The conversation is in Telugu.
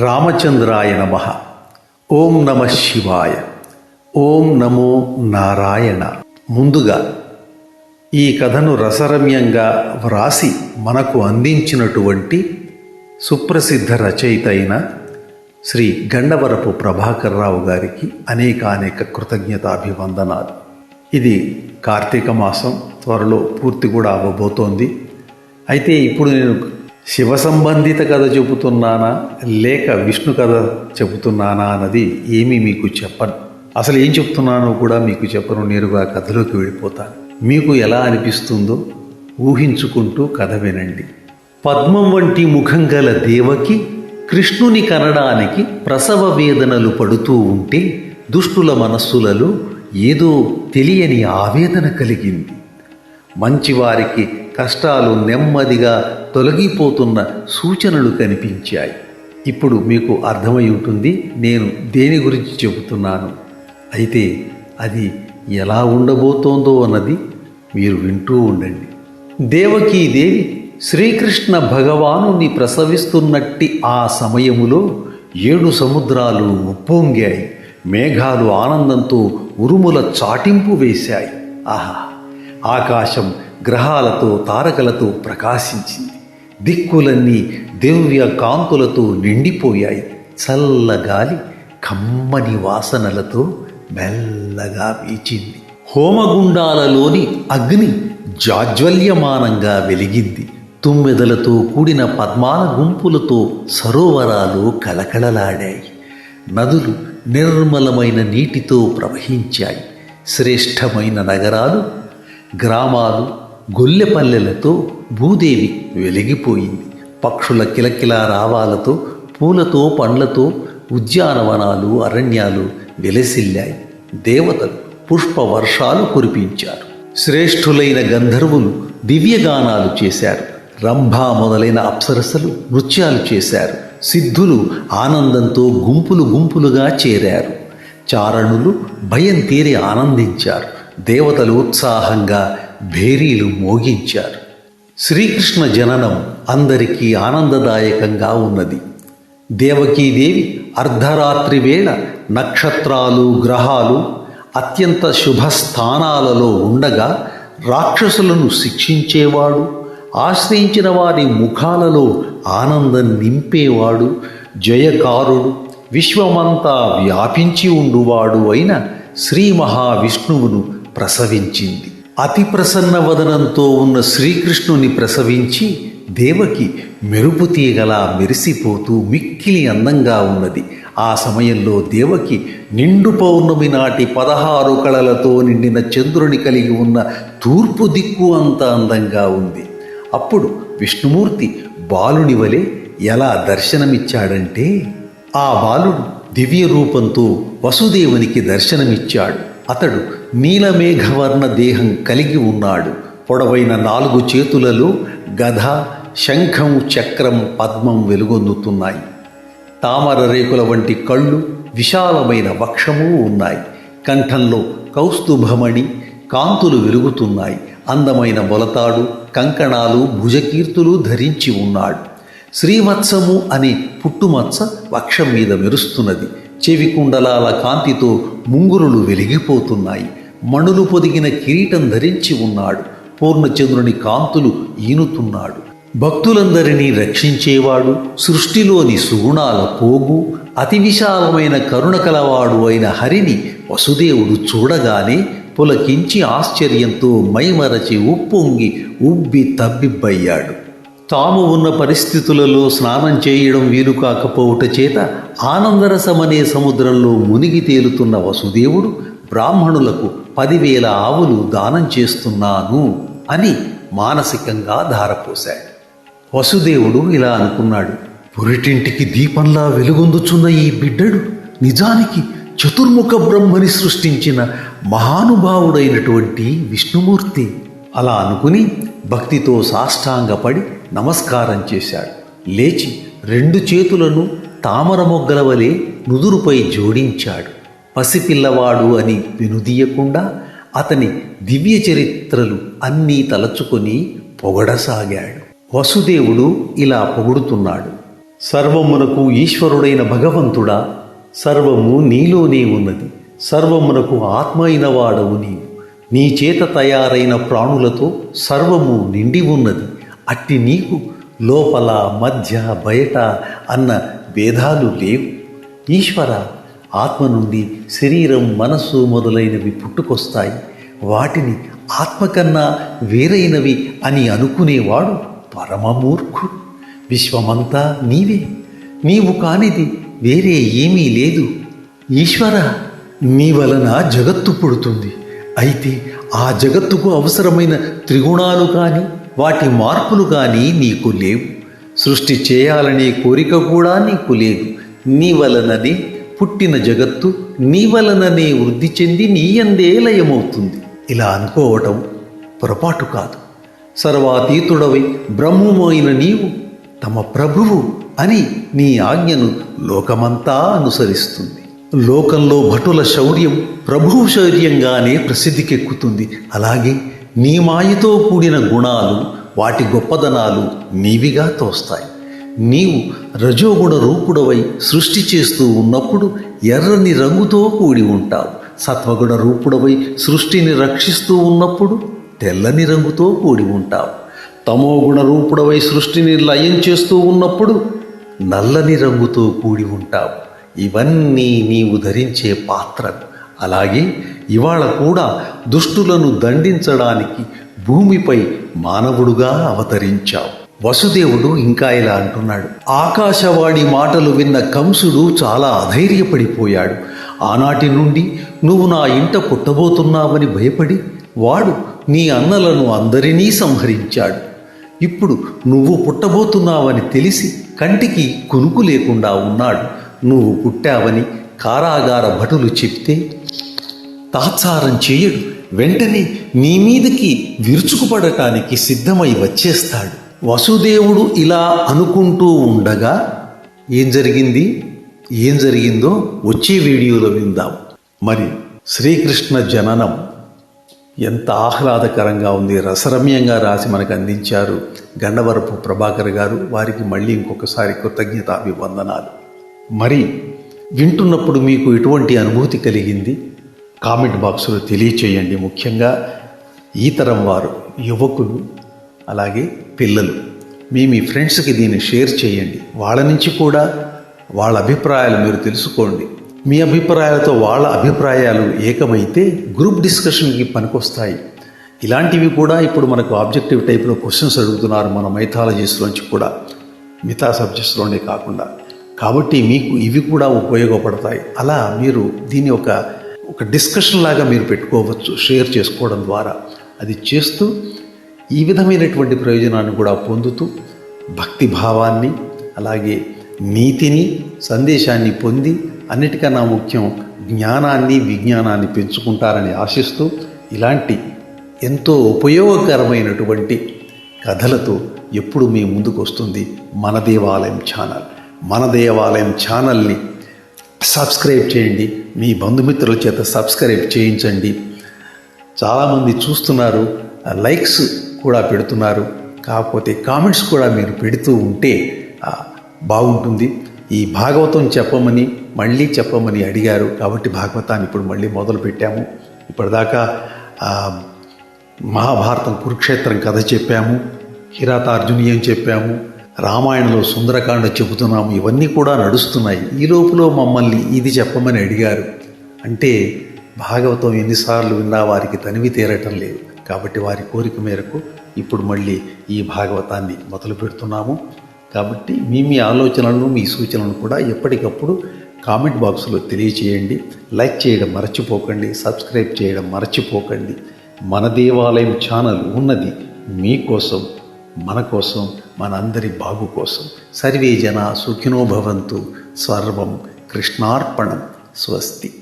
రామచంద్రాయ నమ. ఓం నమ శివాయ. ఓం నమో నారాయణ. ముందుగా ఈ కథను రసరమ్యంగా వ్రాసి మనకు అందించినటువంటి సుప్రసిద్ధ రచయిత అయిన శ్రీ గండవరపు ప్రభాకర్ రావు గారికి అనేకానేక కృతజ్ఞతాభివందనాలు. ఇది కార్తీక మాసం త్వరలో పూర్తి కూడా అవ్వబోతోంది. అయితే ఇప్పుడు నేను శివ సంబంధిత కథ చెబుతున్నానా? లేక విష్ణు కథ చెబుతున్నానా అన్నది ఏమీ మీకు చెప్పను. అసలు ఏం చెప్తున్నానో కూడా మీకు చెప్పను నేరుగా కథలోకి వెళ్ళిపోతాను. మీకు ఎలా అనిపిస్తుందో ఊహించుకుంటూ కథ వినండి. పద్మం వంటి ముఖం గల దేవకి కృష్ణుని కనడానికి ప్రసవ వేదనలు పడుతూ ఉంటే దుష్టుల మనస్సులలో ఏదో తెలియని ఆవేదన కలిగింది. మంచివారికి కష్టాలు నెమ్మదిగా తొలగిపోతున్న సూచనలు కనిపించాయి. ఇప్పుడు మీకు అర్థమై ఉంటుంది నేను దేని గురించి చెబుతున్నాను. అయితే అది ఎలా ఉండబోతోందో అన్నది మీరు వింటూ ఉండండి. దేవకీదేవి శ్రీకృష్ణ భగవానుని ప్రసవిస్తున్నట్టి ఆ సమయములో ఏడు సముద్రాలు ఉప్పొంగాయి. మేఘాలు ఆనందంతో ఉరుముల చాటింపు వేశాయి. ఆహా! ఆకాశం గ్రహాలతో తారకలతో ప్రకాశించింది. దిక్కులన్నీ దివ్య కాంతులతో నిండిపోయాయి. చల్లగాలి కమ్మని వాసనలతో మెల్లగా వీచింది. హోమగుండాలలోని అగ్ని జాజ్వల్యమానంగా వెలిగింది. తుమ్మెదలతో కూడిన పద్మాల గుంపులతో సరోవరాలు కళకళలాడాయి. నదులు నిర్మలమైన నీటితో ప్రవహించాయి. శ్రేష్టమైన నగరాలు గ్రామాలు గొల్లెపల్లెలతో భూదేవి వెలిగిపోయింది. పక్షుల కిలకిల రావాలతో పూలతో పండ్లతో ఉద్యానవనాలు అరణ్యాలు వెలసిల్లాయి. దేవతలు పుష్ప వర్షాలు కురిపించారు. శ్రేష్ఠులైన గంధర్వులు దివ్యగానాలు చేశారు. రంభా మొదలైన అప్సరసలు నృత్యాలు చేశారు. సిద్ధులు ఆనందంతో గుంపులు గుంపులుగా చేరారు. చారణులు భయం తీరి ఆనందించారు. దేవతలు ఉత్సాహంగా భేరీలు మోగించారు. శ్రీకృష్ణ జననం అందరికీ ఆనందదాయకంగా ఉన్నది. దేవకీదేవి అర్ధరాత్రి వేళ నక్షత్రాలు గ్రహాలు అత్యంత శుభస్థానాలలో ఉండగా రాక్షసులను శిక్షించేవాడు ఆశ్రయించిన వారి ముఖాలలో ఆనందం నింపేవాడు జయకారుడు విశ్వమంతా వ్యాపించి ఉండువాడు అయిన శ్రీ మహావిష్ణువును ప్రసవించింది. అతి ప్రసన్న వదనంతో ఉన్న శ్రీకృష్ణుని ప్రసవించి దేవకి మెరుపు తీగలా మెరిసిపోతూ మిక్కిలి అందంగా ఉన్నది. ఆ సమయంలో దేవకి నిండు పౌర్ణమి నాటి పదహారు కళలతో నిండిన చంద్రుని కలిగి ఉన్న తూర్పు దిక్కు అంత అందంగా ఉంది. అప్పుడు విష్ణుమూర్తి బాలుని వలె ఎలా దర్శనమిచ్చాడంటే ఆ బాలుడు దివ్య రూపంతో వసుదేవునికి దర్శనమిచ్చాడు. అతడు నీలమేఘవర్ణ దేహం కలిగి ఉన్నాడు. పొడవైన నాలుగు చేతులలో గధ శంఖం చక్రం పద్మం వెలుగొందుతున్నాయి. తామర రేకుల వంటి కళ్ళు విశాలమైన వక్షము ఉన్నాయి. కంఠంలో కౌస్తుభమణి కాంతులు వెలుగుతున్నాయి. అందమైన బొలతాడు కంకణాలు భుజకీర్తులు ధరించి ఉన్నాడు. శ్రీవత్సము అనే పుట్టుమచ్చ వక్షం మీద మెరుస్తున్నది. చెవి కుండలాల కాంతితో ముంగురులు వెలిగిపోతున్నాయి. మణులు పొదిగిన కిరీటం ధరించి ఉన్నాడు. పూర్ణచంద్రుని కాంతులు ఈనుతున్నాడు. భక్తులందరినీ రక్షించేవాడు సృష్టిలోని సుగుణాల పోగు అతి విశాలమైన కరుణ కలవాడు అయిన హరిని వసుదేవుడు చూడగానే పులకించి ఆశ్చర్యంతో మైమరచి ఉప్పొంగి ఉబ్బి తబ్బిబ్బయ్యాడు. తాము ఉన్న పరిస్థితులలో స్నానం చేయడం వీలు కాకపోవుట చేత ఆనందరసమనే సముద్రంలో మునిగి తేలుతున్న వసుదేవుడు బ్రాహ్మణులకు పదివేల ఆవులు దానం చేస్తున్నాను అని మానసికంగా ధారపోశాడు. వసుదేవుడు ఇలా అనుకున్నాడు పురిటింటికి దీపంలా వెలుగొందుచున్న ఈ బిడ్డడు నిజానికి చతుర్ముఖ బ్రహ్మని సృష్టించిన మహానుభావుడైనటువంటి విష్ణుమూర్తి. అలా అనుకుని భక్తితో సాష్టాంగపడి నమస్కారం చేశాడు. లేచి రెండు చేతులను తామర మొగ్గల వలె నుదురుపై జోడించాడు. పసిపిల్లవాడు అని వెనుదీయకుండా అతని దివ్య చరిత్రలు అన్నీ తలచుకొని పొగడసాగాడు. వసుదేవుడు ఇలా పొగుడుతున్నాడు. సర్వమునకు ఈశ్వరుడైన భగవంతుడా సర్వము నీలోనే ఉన్నది. సర్వమునకు ఆత్మ అయిన వాడవు నీవు. నీ చేత తయారైన ప్రాణులతో సర్వము నిండి ఉన్నది. అట్టి నీకు లోపల మధ్య బయట అన్న భేదాలు లేవు. ఈశ్వర ఆత్మ నుండి శరీరం మనస్సు మొదలైనవి పుట్టుకొస్తాయి. వాటిని ఆత్మ కన్నా వేరైనవి అని అనుకునేవాడు పరమమూర్ఖుడు. విశ్వమంతా నీవే. నీవు కానిది వేరే ఏమీ లేదు. ఈశ్వర నీ వలన జగత్తు పుడుతుంది. అయితే ఆ జగత్తుకు అవసరమైన త్రిగుణాలు కానీ వాటి మార్పులు కానీ నీకు లేవు. సృష్టి చేయాలనే కోరిక కూడా నీకు లేదు. నీ వలననే పుట్టిన జగత్తు నీ వలననే వృద్ధి చెంది నీయందే లయమవుతుంది. ఇలా అనుకోవటం పొరపాటు కాదు. సర్వాతీతుడవై బ్రహ్మమైన నీవు తమ ప్రభువు అని నీ ఆజ్ఞను లోకమంతా అనుసరిస్తుంది. లోకంలో భటుల శౌర్యం ప్రభువు శౌర్యంగానే ప్రసిద్ధికెక్కుతుంది. అలాగే నీ మాయతో కూడిన గుణాలు వాటి గొప్పదనాలు నీవిగా తోస్తాయి. నీవు రజోగుణ రూపుడవై సృష్టి చేస్తూ ఉన్నప్పుడు ఎర్రని రంగుతో కూడి ఉంటావు. సత్వగుణ రూపుడవై సృష్టిని రక్షిస్తూ ఉన్నప్పుడు తెల్లని రంగుతో కూడి ఉంటావు. తమోగుణ రూపుడవై సృష్టిని లయం చేస్తూ ఉన్నప్పుడు నల్లని రంగుతో కూడి ఉంటావు. ఇవన్నీ నీవు ధరించే పాత్రలు. అలాగే ఇవాళ కూడా దుష్టులను దండించడానికి భూమిపై మానవుడుగా అవతరించావు. వసుదేవుడు ఇంకా ఇలా అంటున్నాడు ఆకాశవాణి మాటలు విన్న కంసుడు చాలా అధైర్యపడిపోయాడు. ఆనాటి నుండి నువ్వు నా ఇంట పుట్టబోతున్నావని భయపడి వాడు నీ అన్నలను అందరినీ సంహరించాడు. ఇప్పుడు నువ్వు పుట్టబోతున్నావని తెలిసి కంటికి కునుకు లేకుండా ఉన్నాడు. నువ్వు పుట్టావని కారాగార భటులు చెప్తే తాత్సారం చేయడు. వెంటనే నీ మీదకి విరుచుకుపడటానికి సిద్ధమై వచ్చేస్తాడు. వసుదేవుడు ఇలా అనుకుంటూ ఉండగా ఏం జరిగింది? ఏం జరిగిందో వచ్చే వీడియోలో విందాం. మరి శ్రీకృష్ణ జననం ఎంత ఆహ్లాదకరంగా ఉంది. రసరమ్యంగా రాసి మనకు అందించారు గండవరపు ప్రభాకర్ గారు. వారికి మళ్ళీ ఇంకొకసారి కృతజ్ఞతాభివందనాలు. మరి వింటున్నప్పుడు మీకు ఎటువంటి అనుభూతి కలిగింది? కామెంట్ బాక్స్లో తెలియచేయండి. ముఖ్యంగా ఈ తరం వారు యువకులు అలాగే పిల్లలు. మీ మీ ఫ్రెండ్స్కి దీన్ని షేర్ చేయండి. వాళ్ళ నుంచి కూడా వాళ్ళ అభిప్రాయాలు మీరు తెలుసుకోండి. మీ అభిప్రాయాలతో వాళ్ళ అభిప్రాయాలు ఏకమైతే గ్రూప్ డిస్కషన్కి పనికొస్తాయి. ఇలాంటివి కూడా ఇప్పుడు మనకు ఆబ్జెక్టివ్ టైప్లో క్వశ్చన్స్ అడుగుతున్నారు మన మైథాలజీస్లోంచి కూడా మిగతా సబ్జెక్ట్స్లోనే కాకుండా. కాబట్టి మీకు ఇవి కూడా ఉపయోగపడతాయి. అలా మీరు దీన్ని ఒక ఒక డిస్కషన్ లాగా మీరు పెట్టుకోవచ్చు షేర్ చేసుకోవడం ద్వారా. అది చేస్తూ ఈ విధమైనటువంటి ప్రయోజనాన్ని కూడా పొందుతూ భక్తి భావాన్ని అలాగే నీతిని సందేశాన్ని పొంది అన్నిటికన్నా ముఖ్యం జ్ఞానాన్ని విజ్ఞానాన్ని పెంచుకుంటారని ఆశిస్తూ ఇలాంటి ఎంతో ఉపయోగకరమైనటువంటి కథలతో ఎప్పుడు మీ ముందుకు వస్తుంది మన దేవాలయం ఛానల్. మన దేవాలయం ఛానల్ని సబ్స్క్రైబ్ చేయండి. మీ బంధుమిత్రుల చేత సబ్స్క్రైబ్ చేయించండి. చాలామంది చూస్తున్నారు లైక్స్ కూడా పెడుతున్నారు. కాకపోతే కామెంట్స్ కూడా మీరు పెడుతూ ఉంటే బాగుంటుంది. ఈ భాగవతం చెప్పమని మళ్ళీ చెప్పమని అడిగారు. కాబట్టి భాగవతాన్ని ఇప్పుడు మళ్ళీ మొదలు పెట్టాము. ఇప్పటిదాకా మహాభారతం కురుక్షేత్రం కథ చెప్పాము. కిరాతార్జునీయం చెప్పాము? రామాయణంలో సుందరకాండ చెబుతున్నాము ఇవన్నీ కూడా నడుస్తున్నాయి. ఈ లోపల మమ్మల్ని ఇది చెప్పమని అడిగారు. అంటే భాగవతం ఎన్నిసార్లు విన్నా వారికి తనివి తీరటం లేదు. కాబట్టి వారి కోరిక మేరకు ఇప్పుడు మళ్ళీ ఈ భాగవతాన్ని మొదలు పెడుతున్నాము. కాబట్టి మీ మీ ఆలోచనలను మీ సూచనలను కూడా ఎప్పటికప్పుడు కామెంట్ బాక్స్లో తెలియచేయండి. లైక్ చేయడం మర్చిపోకండి. సబ్స్క్రైబ్ చేయడం మర్చిపోకండి. మన దేవాలయం ఛానల్ ఉన్నది మీకోసం. మన కోసం మనందరి బాగు కోసం. సర్వే జన సుఖినోభవంతు సర్వం కృష్ణార్పణం. స్వస్తి.